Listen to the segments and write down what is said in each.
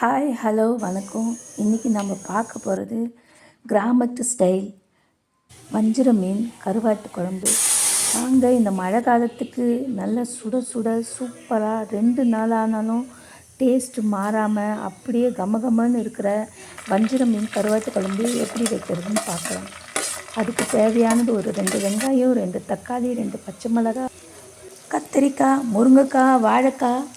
Hi hello வணக்கம். இன்றைக்கி நம்ம பார்க்க போகிறது கிராமத்து ஸ்டைல் வஞ்சிர மீன் கருவாட்டு குழம்பு. வாங்க இந்த மழை காலத்துக்கு நல்ல சுட சுட சூப்பராக ரெண்டு நாள் ஆனாலும் டேஸ்ட்டு மாறாமல் அப்படியே கமகமன்னு இருக்கிற வஞ்சிர மீன் கருவாட்டு குழம்பு எப்படி வைக்கிறதுன்னு பார்க்கலாம். அதுக்கு தேவையானது ஒரு ரெண்டு வெங்காயம் ரெண்டு தக்காளி ரெண்டு பச்சை மிளகாய் கத்திரிக்காய் முருங்கைக்காய் வாழைக்காய்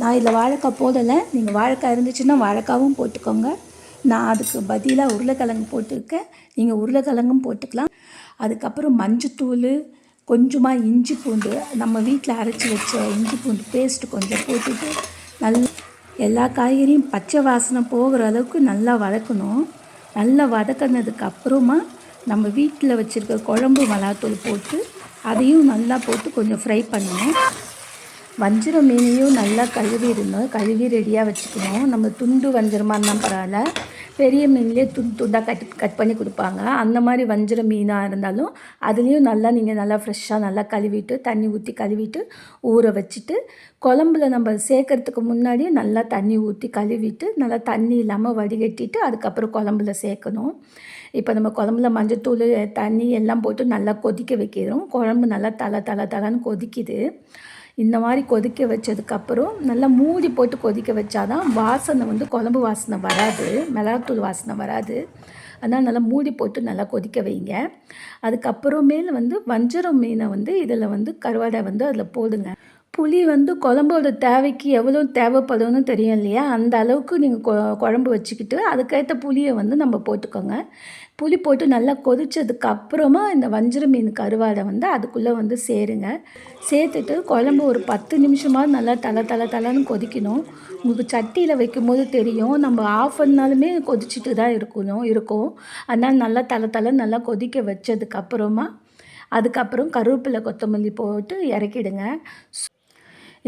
நான் இதில் வாழைக்காய் போடலை. நீங்கள் வாழைக்காய் இருந்துச்சுன்னா வாழைக்காவும் போட்டுக்கோங்க. நான் அதுக்கு பதிலாக உருளைக்கிழங்கு போட்டிருக்கேன். நீங்கள் உருளைக்கிழங்கும் போட்டுக்கலாம். அதுக்கப்புறம் மஞ்சத்தூள் கொஞ்சமாக இஞ்சி பூண்டு நம்ம வீட்டில் அரைச்சி வச்ச இஞ்சி பூண்டு பேஸ்ட்டு கொஞ்சம் போட்டுட்டு நல்ல எல்லா காய்கறியும் பச்சை வாசனை போகிற அளவுக்கு நல்லா வதக்கணும். நல்லா வதக்கினதுக்கு அப்புறமா நம்ம வீட்டில் வச்சுருக்க குழம்பு மிளகாத்தூள் போட்டு அதையும் நல்லா போட்டு கொஞ்சம் ஃப்ரை பண்ணணும். வஞ்சிரம் மீனையும் நல்லா கழுவிடணும் கழுவி ரெடியாக வச்சுக்கணும். நம்ம துண்டு வஞ்சிரமாக இருந்தால் பரவாயில்ல. பெரிய மீன்லேயே துண்டு துண்டாக கட் கட் பண்ணி கொடுப்பாங்க. அந்த மாதிரி வஞ்சிர மீனாக இருந்தாலும் அதுலேயும் நல்லா நீங்கள் நல்லா ஃப்ரெஷ்ஷாக நல்லா கழுவிட்டு தண்ணி ஊற்றி கழுவிட்டு ஊற வச்சுட்டு குழம்புல நம்ம சேர்க்கறதுக்கு முன்னாடியே நல்லா தண்ணி ஊற்றி கழுவிட்டு நல்லா தண்ணி இல்லாமல் வடிகட்டிட்டு அதுக்கப்புறம் குழம்புல சேர்க்கணும். இப்போ நம்ம குழம்புல மஞ்சத்தூள் தண்ணி எல்லாம் போட்டு நல்லா கொதிக்க வைக்கிறோம். குழம்பு நல்லா தலை தலை தலைன்னு கொதிக்குது. இந்த மாதிரி கொதிக்க வச்சதுக்கப்புறம் நல்லா மூடி போட்டு கொதிக்க வச்சாதான் வாசனை வந்து குழம்பு வாசனை வராது மிளகாத்தூள் வாசனை வராது. அதனால் நல்லா மூடி போட்டு நல்லா கொதிக்க வைங்க. அதுக்கப்புறமேல வந்து வஞ்சரம் மீனை வந்து இதில் வந்து கருவாடை வந்து அதில் போடுங்க. புளி வந்து குழம்போட தேவைக்கு எவ்வளோ தேவைப்படும்னு தெரியும் இல்லையா? அந்த அளவுக்கு நீங்கள் கொ குழம்பு வச்சுக்கிட்டு அதுக்கேற்ற புளியை வந்து நம்ம போட்டுக்கோங்க. புளி போட்டு நல்லா கொதித்ததுக்கு அப்புறமா இந்த வஞ்சிர மீன் கருவாடை வந்து அதுக்குள்ளே வந்து சேருங்க. சேர்த்துட்டு குழம்பு ஒரு பத்து நிமிஷமாக நல்லா தலை தலை தலைன்னு கொதிக்கணும். உங்களுக்கு சட்டியில் வைக்கும்போது தெரியும். நம்ம ஆஃப் பண்ணாலுமே கொதிச்சுட்டு தான் இருக்கணும் இருக்கும். அதனால் நல்லா தலை தலை நல்லா கொதிக்க வச்சதுக்கப்புறமா அதுக்கப்புறம் கருவேப்பிலை கொத்தமல்லி போட்டு இறக்கிடுங்க.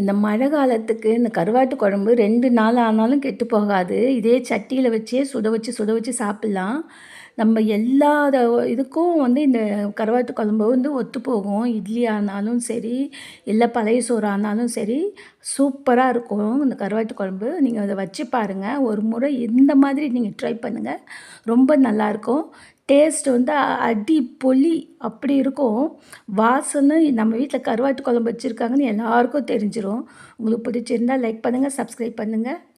இந்த மழை காலத்துக்கு இந்த கருவாட்டு குழம்பு ரெண்டு நாள் ஆனாலும் கெட்டு போகாது. இதே சட்டியில் வச்சே சுட வச்சு சுட வச்சு சாப்பிட்லாம். நம்ம எல்லா இதுக்கும் வந்து இந்த கருவாட்டு குழம்பு வந்து ஒத்து போகும். இட்லி ஆனாலும் சரி இல்லை பழைய சோறு ஆனாலும் சரி சூப்பராக இருக்கும் இந்த கருவாட்டு குழம்பு. நீங்கள் அதை வச்சு பாருங்கள் ஒரு முறை இந்த மாதிரி நீங்கள் ட்ரை பண்ணுங்கள் ரொம்ப நல்லாயிருக்கும் டேஸ்ட் வந்து அடி பொலி அப்படி இருக்கும். வாசனை நம்ம வீட்டில் கருவாட்டு குழம்பு வச்சுருக்காங்கன்னு எல்லாருக்கும் தெரிஞ்சிடும் உங்களுக்கு பிடிச்சிருந்தால் லைக் பண்ணுங்கள் சப்ஸ்கிரைப் பண்ணுங்கள்